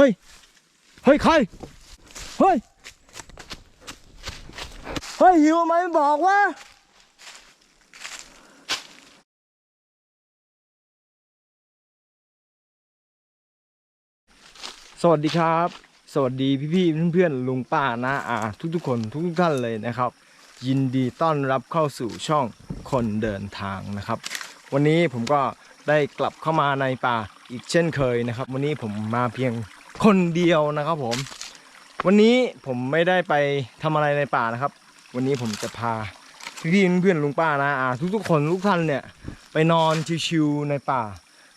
เฮ้ย เฮ้ยใคร เฮ้ย เฮ้ยหิวไหมบอกว่าสวัสดีครับ สวัสดีพี่ๆเพื่อนๆลุงป้านะอาทุกๆคนทุกๆท่านเลยนะครับ ยินดีต้อนรับเข้าสู่ช่องคนเดินทางนะครับ วันนี้ผมก็ได้กลับเข้ามาในป่าอีกเช่นเคยนะครับ วันนี้ผมมาเพียง คนเดียวนะครับผม วันนี้ผมไม่ได้ไปทำอะไรในป่านะครับ วันนี้ผมจะพาพี่เพื่อนลุงป้านะอาทุกๆคนทุกท่านเนี่ยไปนอนชิวๆในป่า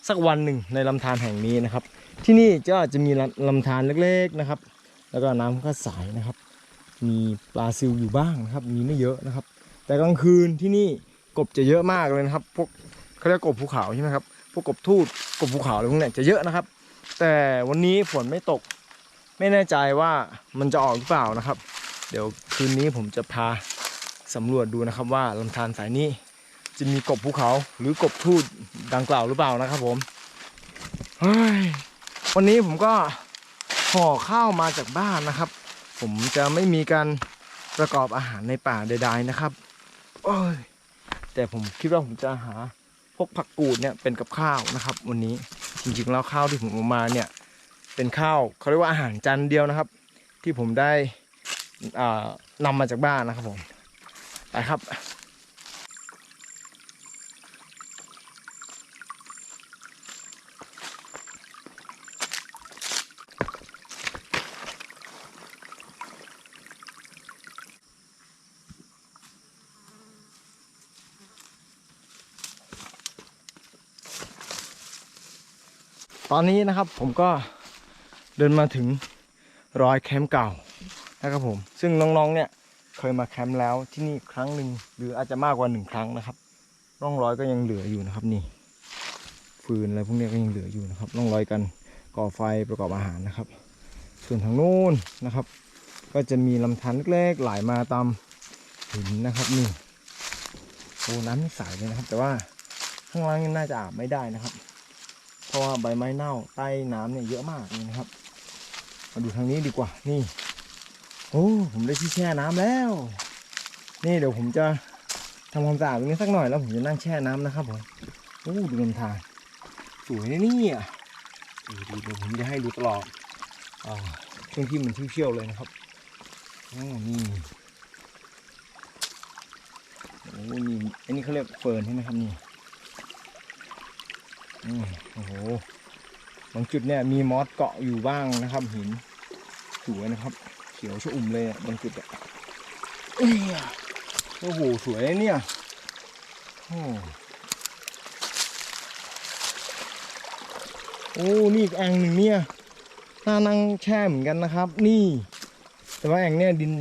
สักวันหนึ่งในลำธารแห่งนี้นะครับ ที่นี่ก็จะมีลำลำธารเล็กๆนะครับ แล้วก็น้ำก็ใสนะครับ มีปลาซิวอยู่บ้างนะครับ มีไม่เยอะนะครับ แต่กลางคืนที่นี่กบจะเยอะมากเลยนะครับ พวกเขาเรียกกบภูเขาใช่ไหมครับพวกกบทูดกบภูเขาอะไรพวกนี้จะเยอะนะครับ แต่วันนี้ฝนไม่ตก ไม่แน่ใจว่ามันจะออกหรือเปล่านะครับ เดี๋ยวคืนนี้ผมจะพาสำรวจดูนะครับว่าลำธารสายนี้จะมีกบภูเขาหรือกบทูดดังกล่าวหรือเปล่านะครับผมเฮ้ยวันนี้ผมก็ห่อข้าวมาจากบ้านนะครับ ผมจะไม่มีการประกอบอาหารในป่าใดๆนะครับโอ้ยแต่ผมคิดว่าผมจะหาพวกผักกูดเนี่ยเป็นกับข้าวนะครับ วันนี้ จริงๆแล้วข้าวที่ผมเอามาเนี่ยเป็นข้าวเขาเรียกว่าอาหารจานเดียวนะครับ ที่ผมได้อ่านำมาจากบ้านนะครับผมไปครับ ตอนนี้นะครับผมก็เดินมาถึงรอยแคมป์เก่านะครับผม ซึ่งน้องๆเนี่ยเคยมาแคมป์แล้วที่นี่ครั้งหนึ่งหรืออาจจะมากกว่าหนึ่งครั้งนะครับ ร่องรอยก็ยังเหลืออยู่นะครับนี่ฟืนอะไรพวกนี้ก็ยังเหลืออยู่นะครับ ร่องรอยกันก่อไฟประกอบอาหารนะครับ ส่วนทางนู้นนะครับ ก็จะมีลำธารเล็กๆไหลมาตามหินนะครับนี่โอ้น้ำนี่ใสเลยนะครับ แต่ว่าข้างล่างน่าจะอาบไม่ได้นะครับ เพราะว่าใบไม้เน่าใต้น้ำเนี่ยเยอะมากเลยนะครับ มาดูทางนี้ดีกว่านี่ โอ้ผมได้ที่แช่น้ำแล้ว นี่เดี๋ยวผมจะทำความสะอาดตรงนี้สักหน่อยแล้วผมจะนั่งแช่น้ำนะครับผมโอ้ดูลำธารสวยนะเนี่ยดูดูเดี๋ยวผมจะให้ดูตลอดอ่าช่วงที่มันเชี่ยวๆเลยนะครับนี่โอ้นี่อันนี้เขาเรียกเฟิร์นใช่ไหมครับนี่ โอ้โห บางจุดเนี่ยมีมอสเกาะอยู่บ้างนะครับ หินสวยนะครับ เขียวชอุ่มเลยอะบางจุดอะเอ้ยโอ้โห สวยเนี่ย โอ้โอ้นี่อีกแอ่งหนึ่งเนี่ยน่านั่งแช่เหมือนกันนะครับ นี่ แต่ว่าแอ่งเนี่ยดิน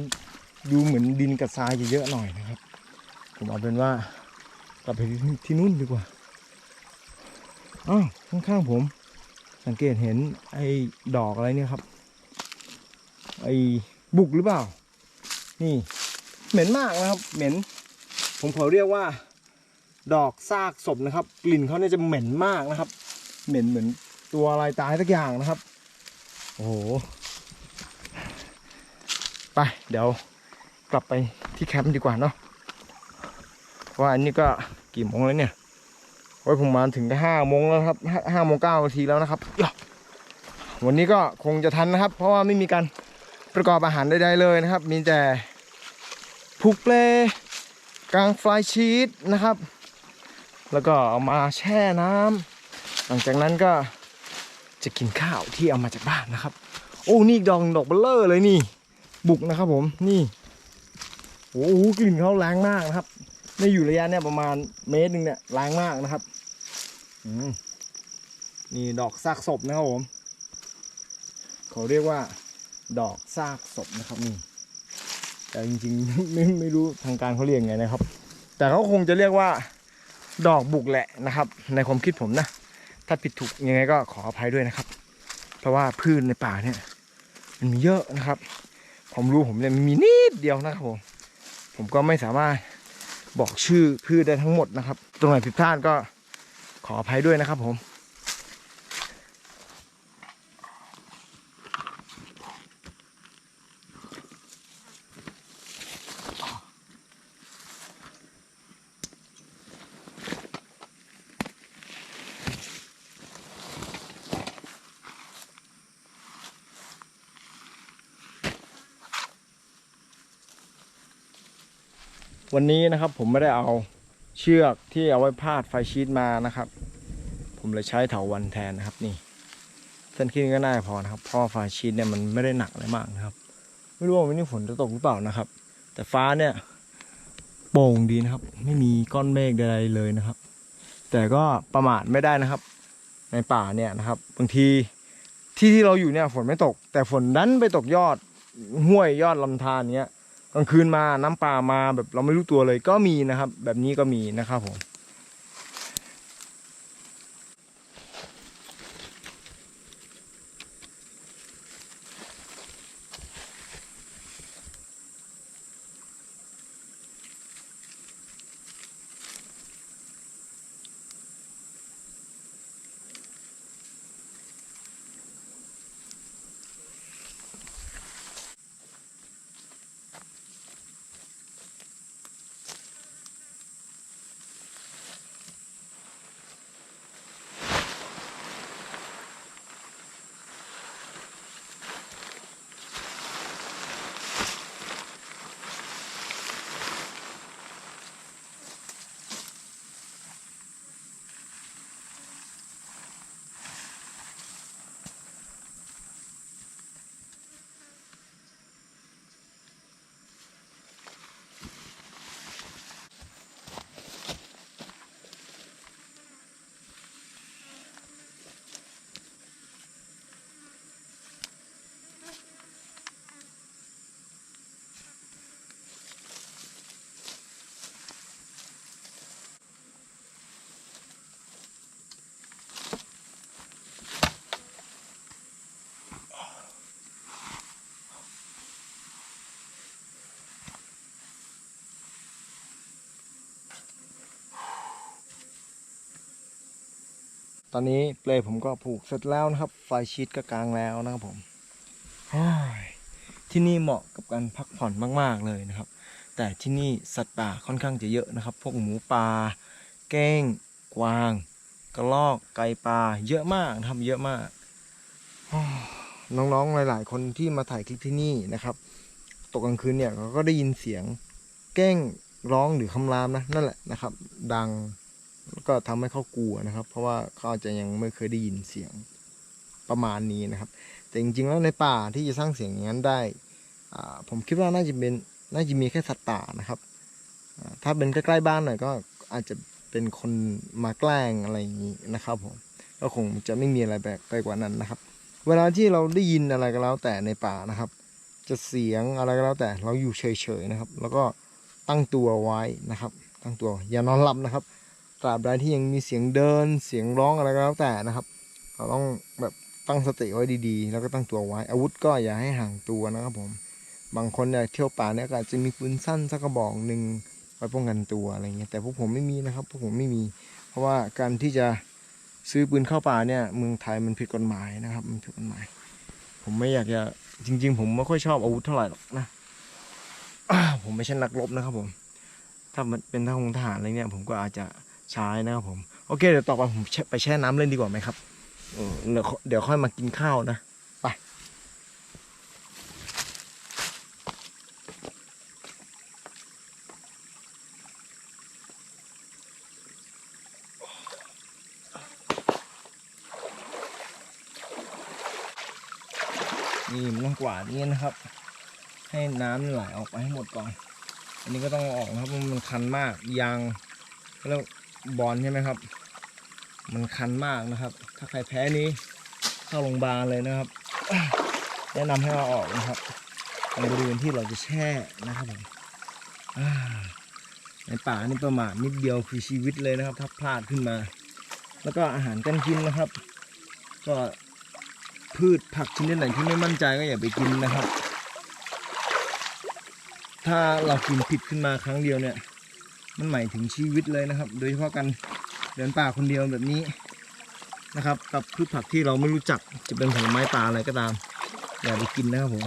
ดูเหมือนดินกับทรายจะเยอะหน่อยนะครับ ผมเอาเป็นว่ากลับไปที่นู่นดีกว่า อ้าวข้างๆผม สังเกตเห็นไอ้ดอกอะไรเนี่ยครับ ไอ้บุกหรือเปล่า นี่ เหม็นมากนะครับ เหม็น ผมขอเรียกว่า ดอกซากศพนะครับ กลิ่นเขาเนี่ยจะเหม็นมากนะครับ เหม็นเหมือนตัวอะไรตายสักอย่างนะครับ โอ้โห ไป เดี๋ยวกลับไปที่แคมป์ดีกว่าเนาะ เพราะว่าอันนี้ก็กี่โมงแล้วเนี่ย โอ้ยผมมาถึงได้ห้าโมงแล้วครับห้าห้าโมงเก้านาทีแล้วนะครับวันนี้ก็คงจะทันนะครับ เพราะว่าไม่มีการประกอบอาหารใดๆเลยนะครับ มีแต่ผูกเปลกลางฟลายชีสนะครับ แล้วก็เอามาแช่น้ำหลังจากนั้นก็จะกินข้าวที่เอามาจากบ้านนะครับ โอ้นี่อีกดอกหนึ่งดอกเบลเลอร์เลยนี่ บุกนะครับผมนี่โอ้โหกลิ่นเขาแรงมากนะครับในอยู่ระยะเนี่ยประมาณเมตรหนึ่งเนี่ยแรงมากนะครับ นี่ดอกซากศพนะครับผมเขาเรียกว่า ดอกซากศพนะครับนี่แต่จริงๆไม่ไม่รู้ทางการเขาเรียกไงนะครับ แต่เขาคงจะเรียกว่า ดอกบุกแหละนะครับ ในความคิดผมนะ ถ้าผิดถูกยังไงก็ขออภัยด้วยนะครับ เพราะว่าพืชในป่าเนี่ย มันมีเยอะนะครับผมรู้ผมเนี่ยมีนิดเดียวนะครับผมผมก็ไม่สามารถบอกชื่อพืชได้ทั้งหมดนะครับ ตรงไหนผิดพลาดก็ ออภัยด้วยนะครับผม วันนี้นะครับผมไม่ได้เอา เชือกที่เอาไว้พาดไฟชีตมานะครับ ผมเลยใช้เถาวันแทนนะครับนี่เส้นขึ้นก็น่าพอนะครับเพราะไฟชีตเนี่ยมันไม่ได้หนักอะไรมากนะครับ ไม่รู้ว่าวันนี้ฝนจะตกหรือเปล่านะครับ แต่ฟ้าเนี่ยโปร่งดีนะครับ ไม่มีก้อนเมฆใดๆเลยนะครับ แต่ก็ประมาทไม่ได้นะครับ ในป่าเนี่ยนะครับ บางทีที่ที่เราอยู่เนี่ยฝนไม่ตก แต่ฝนดันไปตกยอดห้วยยอดลำธารเนี้ย กลางคืนมาน้ำป่ามาแบบเราไม่รู้ตัวเลยก็มีนะครับ แบบนี้ก็มีนะครับผม ตอนนี้เปลผมก็ผูกเสร็จแล้วนะครับ ไฟชีตก็กลางแล้วนะครับผมที่นี่เหมาะกับการพักผ่อนมาก ๆ เลยนะครับ แต่ที่นี่สัตว์ป่าค่อนข้างจะเยอะนะครับ พวกหมูป่าเก้ง กวาง กระรอก ไก่ป่า เยอะมากนะครับเยอะมาก น้องๆ หลาย ๆ คนที่มาถ่ายคลิปที่นี่นะครับ ตกกลางคืนเนี่ยเขาก็ได้ยินเสียงเก้งร้องหรือคำรามนะนั่นแหละนะครับ ดัง ก็ทำให้เขากลัวนะครับ เพราะว่าเขาอาจจะยังไม่เคยได้ยินเสียงประมาณนี้นะครับ แต่จริงๆแล้วในป่าที่จะสร้างเสียงอย่างนั้นได้ผมคิดว่าน่าจะเป็นน่าจะมีแค่สัตว์ป่านะครับถ้าเป็นใกล้ๆบ้านหน่อยก็อาจจะเป็นคนมาแกล้งอะไรอย่างนี้นะครับผมก็คงจะไม่มีอะไรแปลกไปกว่านั้นนะครับ เวลาที่เราได้ยินอะไรก็แล้วแต่ในป่านะครับ จะเสียงอะไรก็แล้วแต่เราอยู่เฉยๆนะครับ แล้วก็ตั้งตัวไว้นะครับ ตั้งตัวอย่านอนหลับนะครับ ตราบใดที่ยังมีเสียงเดินเสียงร้องอะไรก็แล้วแต่นะครับ เราต้องแบบตั้งสติไว้ดีๆ แล้วก็ตั้งตัวไว้ อาวุธก็อย่าให้ห่างตัวนะครับผม บางคนเนี่ยเที่ยวป่าเนี่ยก็อาจจะมีปืนสั้นสักกระบอกหนึ่งไว้ป้องกันตัวอะไรเงี้ยแต่พวกผมไม่มีนะครับพวกผมไม่มี เพราะว่าการที่จะซื้อปืนเข้าป่าเนี่ยเมืองไทยมันผิดกฎหมายนะครับ มันผิดกฎหมาย ผมไม่อยากจะจริง ๆ ผมไม่ค่อยชอบอาวุธเท่าไหร่หรอกนะผมไม่ใช่นักรบนะครับผม ถ้ามันเป็นทหารทหารอะไรเนี่ย ผมก็อาจจะ ใช้นะครับผม โอเค เดี๋ยวต่อไปผมไปแช่น้ำเล่นดีกว่าไหมครับเดี๋ยวเดี๋ยวค่อยมากินข้าวนะไปนี่มันต้องกวาดนี่นะครับ ให้น้ำไหลออกไปให้หมดก่อน อันนี้ก็ต้องออกนะครับมันคันมากยางแล้ว บอลใช่ไหมครับ มันคันมากนะครับ ถ้าใครแพ้นี้เข้าโรงพยาบาลเลยนะครับ แนะนำให้เราออกนะครับตรงบริเวณที่เราจะแช่นะครับผมในป่านี่ประมาทนิดเดียวคือชีวิตเลยนะครับ ถ้าพลาดขึ้นมา แล้วก็อาหารการกินนะครับ ก็พืชผักชนิดไหนที่ไม่มั่นใจก็อย่าไปกินนะครับ ถ้าเรากินผิดขึ้นมาครั้งเดียวเนี่ย มันหมายถึงชีวิตเลยนะครับ โดยเฉพาะการเดินป่าคนเดียวแบบนี้นะครับ กับพืชผักที่เราไม่รู้จักจะเป็นผลไม้ป่าอะไรก็ตาม อย่าไปกินนะครับผม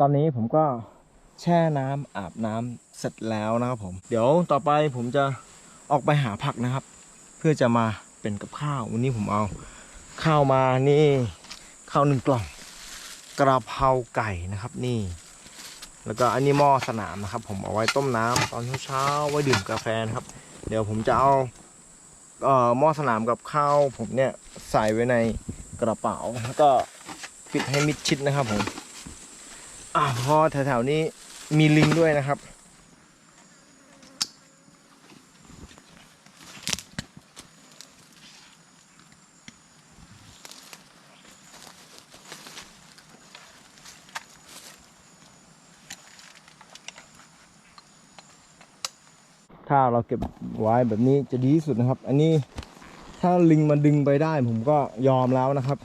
ตอนนี้ผมก็แช่น้ำอาบน้ำเสร็จแล้วนะครับผม เดี๋ยวต่อไปผมจะออกไปหาผักนะครับ เพื่อจะมาเป็นกับข้าววันนี้ผมเอา ข้าวมานี่ข้าวหนึ่งกล่อง กระเพราไก่นะครับนี่ แล้วก็อันนี้หม้อสนามนะครับ ผมเอาไว้ต้มน้ำตอนเช้าๆไว้ดื่มกาแฟนะครับ เดี๋ยวผมจะเอาเอ่อหม้อสนามกับข้าวผมเนี่ยใส่ไว้ในกระเป๋าแล้วก็ปิดให้มิดชิดนะครับผม อ่าพอแถวๆนี้มีลิงด้วยนะครับ ถ้าเราเก็บไว้แบบนี้จะดีที่สุดนะครับ อันนี้ถ้าลิงมันดึงไปได้ผมก็ยอมแล้วนะครับ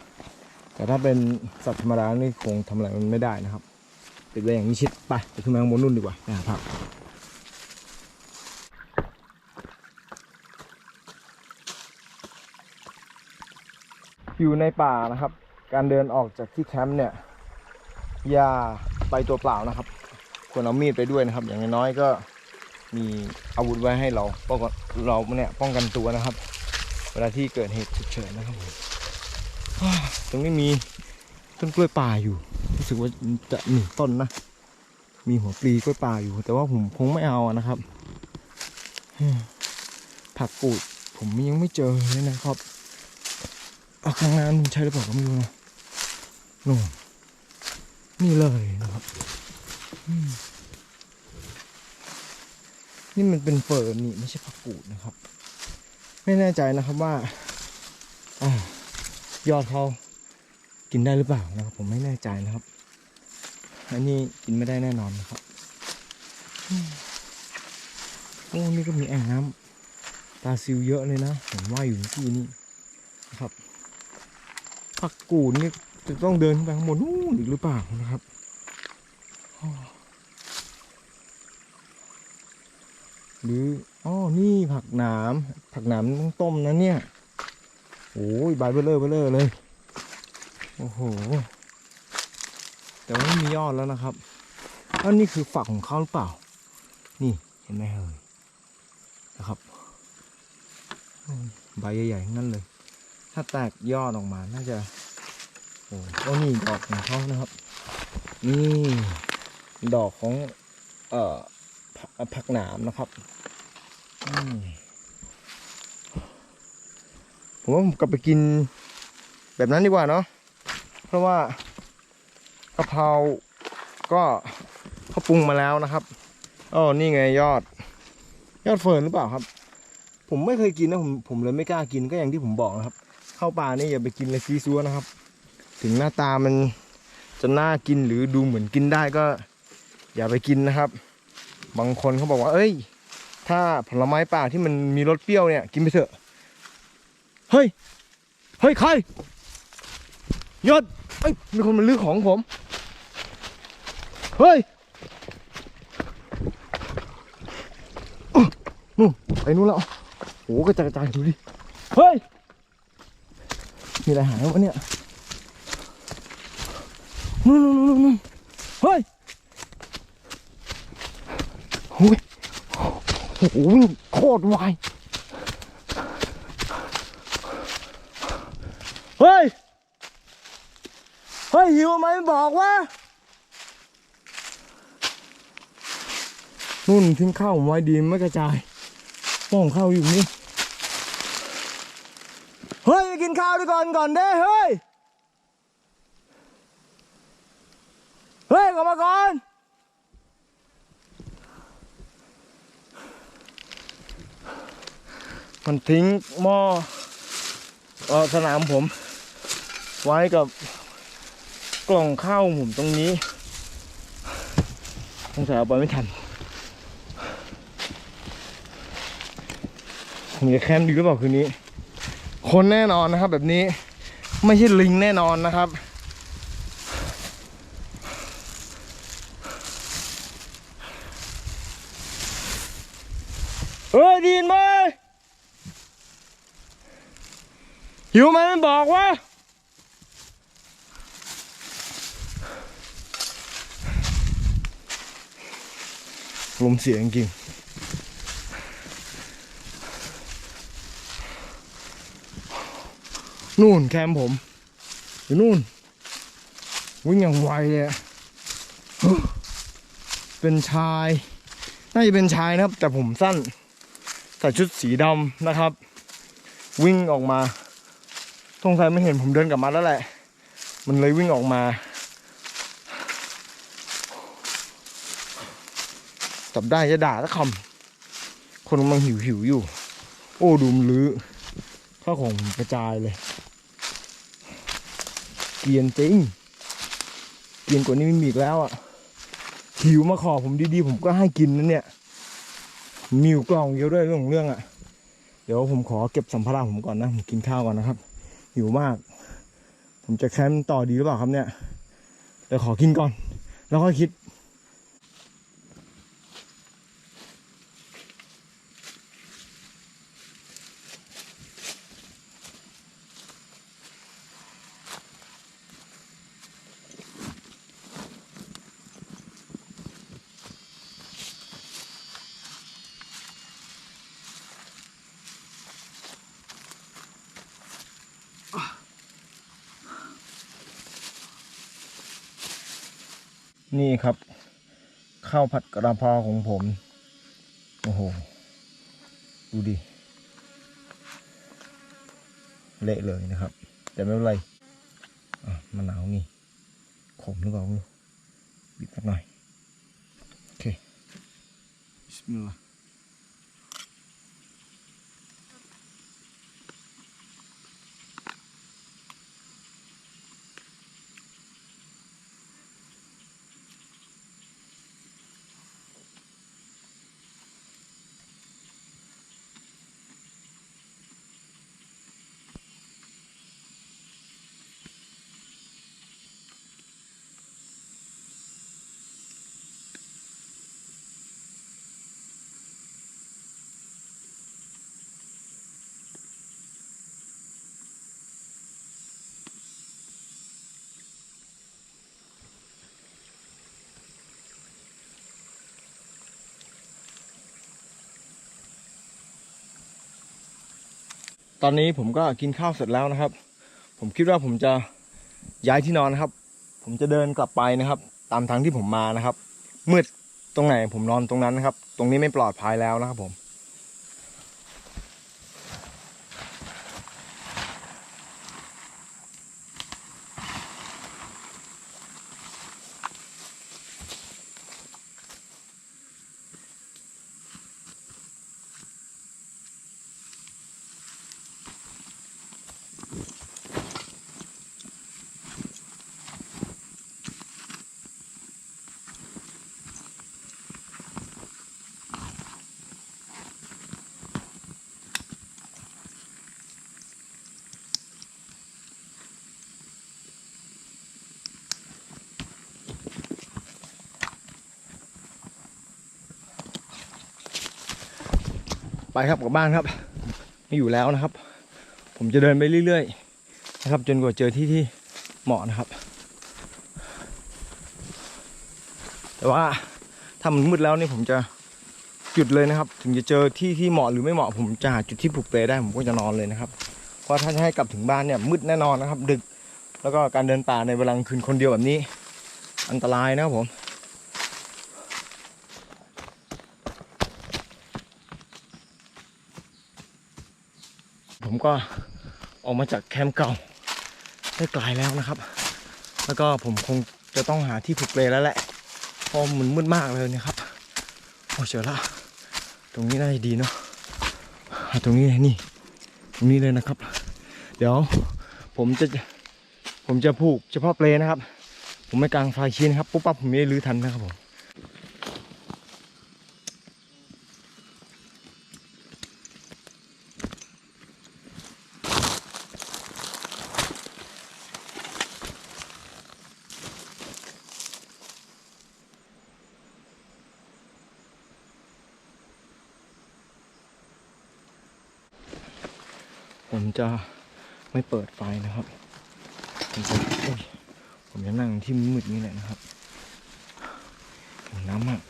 แต่ถ้าเป็นสัตว์ธรรมดานี่คงทำอะไรมันไม่ได้นะครับ ปิดไว้อย่างนี้ชิดไปไปขึ้นมาข้างบนนู่นดีกว่าไปหาผักอยู่ในป่านะครับ การเดินออกจากที่แคมป์เนี่ยอย่าไปตัวเปล่านะครับควรเอามีดไปด้วยนะครับ อย่างน้อยก็มีอาวุธไว้ให้เราป้องกันเราเนี่ยป้องกันตัวนะครับ เวลาที่เกิดเหตุฉุกเฉินนะครับผมอ้าวตรงนี้มีต้นกล้วยป่าอยู่ รู้สึกว่าจะหนึ่งต้นนะ มีหัวปลีกล้วยป่าอยู่ แต่ว่าผมคงไม่เอานะครับ ผักกูดผมยังไม่เจอเลยนะครับ เอาข้างหน้านุ่นใช่หรือเปล่าก็ไม่รู้นะนู่นนี่เลยนะครับนี่มันเป็นเฟิร์นนี่ไม่ใช่ผักกูดนะครับ ไม่แน่ใจนะครับว่าอายอดเขา กินได้หรือเปล่านะครับ ผมไม่แน่ใจนะครับอันนี้กินไม่ได้แน่นอนนะครับโอ้นี่ก็มีแอ่งน้ำปลาซิวเยอะเลยนะผมว่าอยู่ที่นี่นะครับผักกูดนี่จะต้องเดินขึ้นไปข้างบนนู่นอีกหรือเปล่านะครับหรืออ๋อนี่ผักหนามผักหนามต้องต้มนะเนี่ยโอ้ยใบเบลเลอร์เบลเลอร์เลย โอ้โห แต่ว่าไม่มียอดแล้วนะครับแล้วนี่คือฝักของเขาหรือเปล่า นี่เห็นไหมเอ่ยนะครับ ใบใหญ่ๆงนั้นเลย ถ้าแตกยอดออกมาน่าจะ โอ้โอ้นี่ดอกของเขานะครับ นี่ดอกของ เอ่อผักหนามนะครับผมว่าผมกลับไปกินแบบนั้นดีกว่าเนาะ เพราะว่ากะเพราก็เขาปรุงมาแล้วนะครับอ๋อนี่ไงยอด ยอดเฟิร์นหรือเปล่าครับ ผมไม่เคยกินนะผมผมเลยไม่กล้ากินก็อย่างที่ผมบอกนะครับ เข้าป่านี่อย่าไปกินเลยซีซัวนะครับ ถึงหน้าตามันจะน่ากินหรือดูเหมือนกินได้ก็ อย่าไปกินนะครับ บางคนเขาบอกว่า เอ้ย ถ้าผลไม้ป่าที่มันมีรสเปรี้ยวเนี่ย กินไปเถอะ เฮ้ย เฮ้ยใครหยศ เอ้ยมีคนมาลื้อของผม เฮ้ยนู่นไปนู่นแล้วโอ้กระจายกระจายดูดิ เฮ้ย มีอะไรหายวะเนี่ยนู่นนู่นนู่นนู่นเฮ้ยโอ้ยโอ้โหวิ่งโคตรไว เฮ้ย เฮ้ยหิวไหมบอกว่านุ่นทิ้งข้าวผมไว้ดีไม่กระจายป้องข้าวอยู่นี่เฮ้ยไปกินข้าวด้วยก่อนก่อนเด้เฮ้ยเฮ้ยกลับมาก่อนมันทิ้งหม้อเออสนามผม ไว้กับ กล่องข้าวผมตรงนี้สงสัยเอาไปไม่ทัน ผมจะแคมป์ดีหรือเปล่าคืนนี้ คนแน่นอนนะครับ แบบนี้ไม่ใช่ลิงแน่นอนนะครับเฮ้ยดีนไหมหิวไหมมันบอกว่า ลมเสียจริงนู่นแคมป์ผม อยู่นู่น วิ่งอย่างไวเลยเฮ้อเป็นชาย น่าจะเป็นชายนะครับ แต่ผมสั้น ใส่ชุดสีดำนะครับ วิ่งออกมาสงสัยไม่เห็นผมเดินกลับมาแล้วแหละ มันเลยวิ่งออกมา จับได้จะด่าสักคำคนกำลังหิวหิวอยู่ โอ้ดูมลื้อข้าวของกระจายเลยเกลียนจริงเกลียนกว่านี้ไม่มีอีกแล้วอะหิวมาขอผมดีๆ ผมก็ให้กินนะเนี่ยมีอยู่กล่องเดียวด้วยเรื่องของเรื่องอะ เดี๋ยวผมขอเก็บสัมภาระผมก่อนนะผมกินข้าวก่อนนะครับ หิวมาก ผมจะแคมป์ต่อดีหรือเปล่าครับเนี่ยเดี๋ยวขอกินก่อน แล้วค่อยคิด นี่ครับ ข้าวผัดกระเพราของผม โอ้โห ดูดิ เละเลยนะครับ แต่ไม่เป็นไรอะมะนาวนี่ ขมหรือเปล่าไม่รู้บิดสักหน่อย โอเคบิสมิลลาห์ ตอนนี้ผมก็กินข้าวเสร็จแล้วนะครับ ผมคิดว่าผมจะย้ายที่นอนนะครับ ผมจะเดินกลับไปนะครับ ตามทางที่ผมมานะครับ มืดตรงไหนผมนอนตรงนั้นนะครับ ตรงนี้ไม่ปลอดภัยแล้วนะครับผม ไป ครับกลับบ้านครับ ไม่อยู่แล้วนะครับ ผมจะเดินไปเรื่อยๆนะครับ จนกว่าเจอที่ที่เหมาะนะครับ แต่ว่าถ้ามันมืดแล้วนี่ผมจะหยุดเลยนะครับ ถึงจะเจอที่ที่เหมาะหรือไม่เหมาะผมจะหาจุดที่ปลุกเปลได้ผมก็จะนอนเลยนะครับเพราะถ้าจะให้กลับถึงบ้านเนี่ยมืดแน่นอนนะครับ ดึกแล้วก็การเดินป่าในเวลากลางคืนคนเดียวแบบนี้ อันตรายนะครับผม ก็ออกมาจากแคมป์เก่าได้ไกลแล้วนะครับ แล้วก็ผมคงจะต้องหาที่ผูกเปลแล้วแหละเพราะมันมืดมากเลยนะครับโอ้เจอละตรงนี้น่าจะดีเนาะะตรงนี้นี่ ตรงนี้เลยนะครับ เดี๋ยวผมจะผมจะผูกเฉพาะเปลนะครับ ผมไม่กางไฟชี้นะครับปุ๊บปั๊บผมไม่ได้รื้อทันนะครับผมจะไม่ เปิดไฟนะครับ ผมจะผมจะนั่งที่มืดนี่แหละนะครับหิวน้ำมาก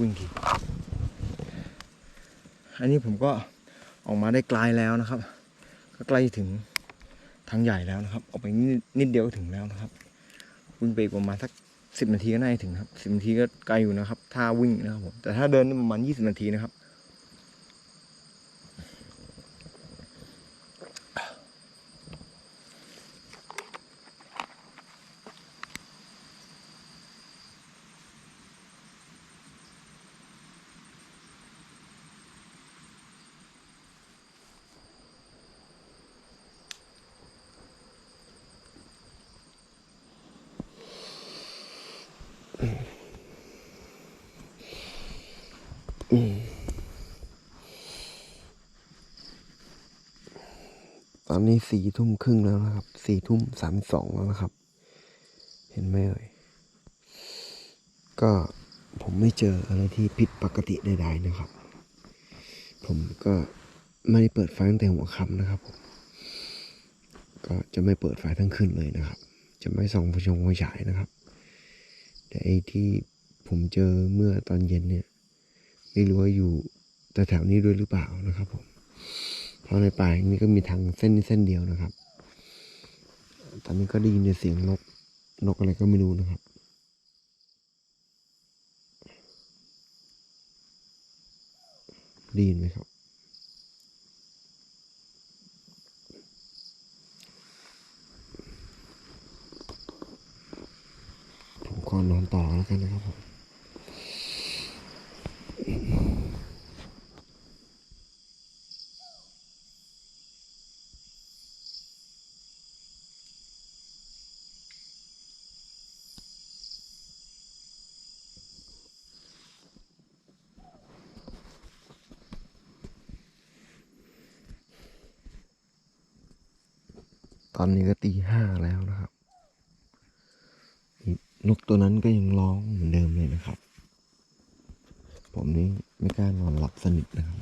วิ่งทีอันนี้ผมก็ออกมาได้ไกลแล้วนะครับ ก็ใกล้ถึงทางใหญ่แล้วนะครับ ออกไปนิดเดียวก็ถึงแล้วนะครับ วิ่งไปกประมาณสักสิบนาทีก็น่าจะถึงครับสิบนาทีก็ไกลอยู่นะครับ ถ้าวิ่งนะครับผมแต่ถ้าเดินประมาณยี่สิบนาทีนะครับ อนนี้สี่ทุ่มครึ่งแล้วนะครับ สี่ทุ่มสามสองแล้วนะครับ เห็นไหมเอ่ย ก็ผมไม่เจออะไรที่ผิดปกติใดๆนะครับ ผมก็ไม่ได้เปิดไฟตั้งแต่หัวค่ำนะครับผม ก็จะไม่เปิดไฟทั้งคืนเลยนะครับ จะไม่ส่องไฟชงไฟฉายนะครับ แต่ไอ้ที่ผมเจอเมื่อตอนเย็นเนี่ย ไม่รู้ว่าอยู่แต่แถวนี้ด้วยหรือเปล่านะครับผม เพราในป่านี้ก็มีทางเส้นนี้เส้นเดียวนะครับ ตอนนี้ก็ได้ยินเสียงนก นกอะไรก็ไม่รู้นะครับได้ยินไหมครับ ผมก็นอนต่อแล้วกันนะครับผม ตอนนี้ก็ตีห้าแล้วนะครับ นกตัวนั้นก็ยังร้องเหมือนเดิมเลยนะครับ ผมนี่ไม่กล้านอนหลับสนิทนะครับ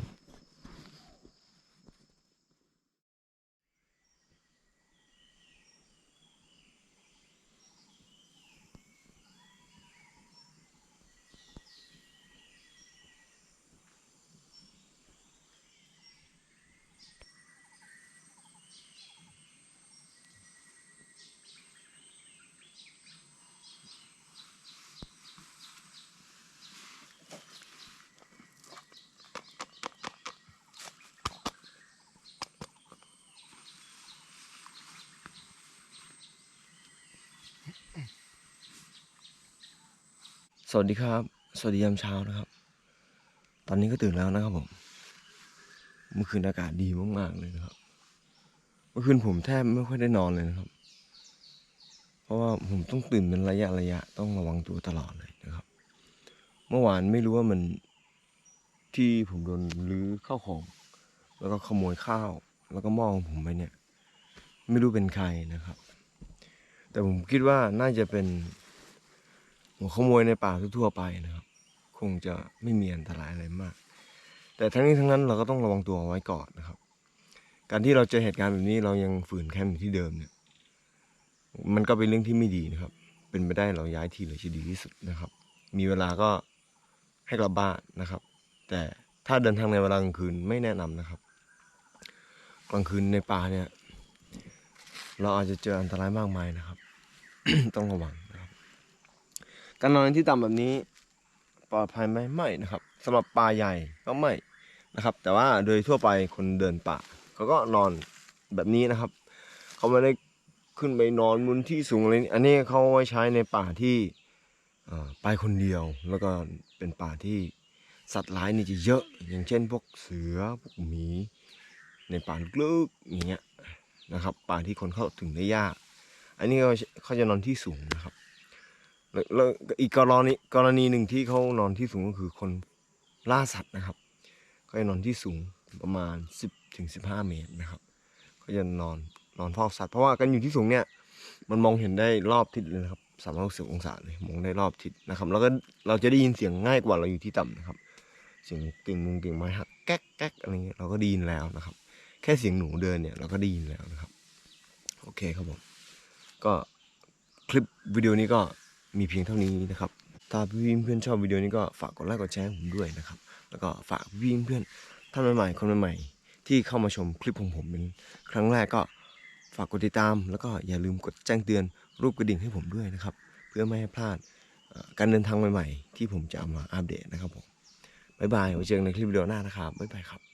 สวัสดีครับ สวัสดียามเช้านะครับ ตอนนี้ก็ตื่นแล้วนะครับผม เมื่อคืนอากาศดีมากๆเลยนะครับ เมื่อคืนผมแทบไม่ค่อยได้นอนเลยนะครับ เพราะว่าผมต้องตื่นเป็นระยะระยะต้องระวังตัวตลอดเลยนะครับ เมื่อวานไม่รู้ว่ามันที่ผมโดนรื้อข้าวของ แล้วก็ขโมยข้าว แล้วก็หม้อของผมไปเนี่ย ไม่รู้เป็นใครนะครับ แต่ผมคิดว่าน่าจะเป็น หัวขโมยในป่าทั่วไปนะครับ คงจะไม่มีอันตรายอะไรมาก แต่ทั้งนี้ทั้งนั้นเราก็ต้องระวังตัวเอาไว้ก่อนนะครับ การที่เราเจอเหตุการณ์แบบนี้เรายังฝืนแคมป์อยู่ที่เดิมเนี่ย มันก็เป็นเรื่องที่ไม่ดีนะครับ เป็นไปได้เราย้ายที่เลยจะดีที่สุดนะครับ มีเวลาก็ให้กลับบ้านนะครับ แต่ถ้าเดินทางในเวลากลางคืนไม่แนะนำนะครับ กลางคืนในป่าเนี่ย เราอาจจะเจออันตรายมากมายนะครับ ต้องระวัง การนอนที่ต่ำแบบนี้ ปลอดภัยไหมไม่นะครับสำหรับป่าใหญ่ก็ไม่นะครับ แต่ว่าโดยทั่วไปคนเดินป่าเขาก็นอนแบบนี้นะครับ เขาไม่ได้ขึ้นไปนอนบนที่สูงอะไรอันนี้เขาไว้ใช้ในป่าที่ไปคนเดียวแล้วก็เป็นป่าที่สัตว์ร้ายนี่จะเยอะ อย่างเช่น พวกเสือพวกหมี ในป่าลึกๆอย่างเงี้ยนะครับ ป่าที่คนเข้าถึงได้ยาก อันนี้เขาจะนอนที่สูงนะครับ แล้วอีกกรณีกรณีหนึ่งที่เขานอนที่สูงก็คือคนล่าสัตว์นะครับก็จะนอนที่สูงประมาณ 10ถึง15 เมตรนะครับก็จะนอนนอนเฝ้าสัตว์เพราะว่ากันอยู่ที่สูงเนี่ยมันมองเห็นได้รอบทิศเลยนะครับสามร้อยสิบองศาเลยมองได้รอบทิศนะครับ แล้วก็เราจะได้ยินเสียงง่ายกว่าเราอยู่ที่ต่ำนะครับ เสียงกิ่งมุงกิ่งไม้หักแก๊กแก๊กอะไรเงี้ยเราก็ได้ยินแล้วนะครับ แค่เสียงหนูเดินเนี่ยเราก็ได้ยินแล้วนะครับ โอเคครับผมก็คลิปวิดีโอนี้ก็ มีเพียงเท่านี้นะครับ ถ้าพี่เพื่อนชอบวิดีโอนี้ก็ฝากกดไลค์กดแชร์ผมด้วยนะครับ แล้วก็ฝากพี่เพื่อนท่านใหม่ๆคนใหม่ๆที่เข้ามาชมคลิปของผมเป็นครั้งแรกก็ฝากกดติดตาม แล้วก็อย่าลืมกดแจ้งเตือนรูปกระดิ่งให้ผมด้วยนะครับ เพื่อไม่ให้พลาดการเดินทางใหม่ๆ ที่ผมจะเอามาอัปเดตนะครับผมบ๊ายบายไว้เจอกันในคลิปวิดีโอหน้านะครับบ๊ายบายครับ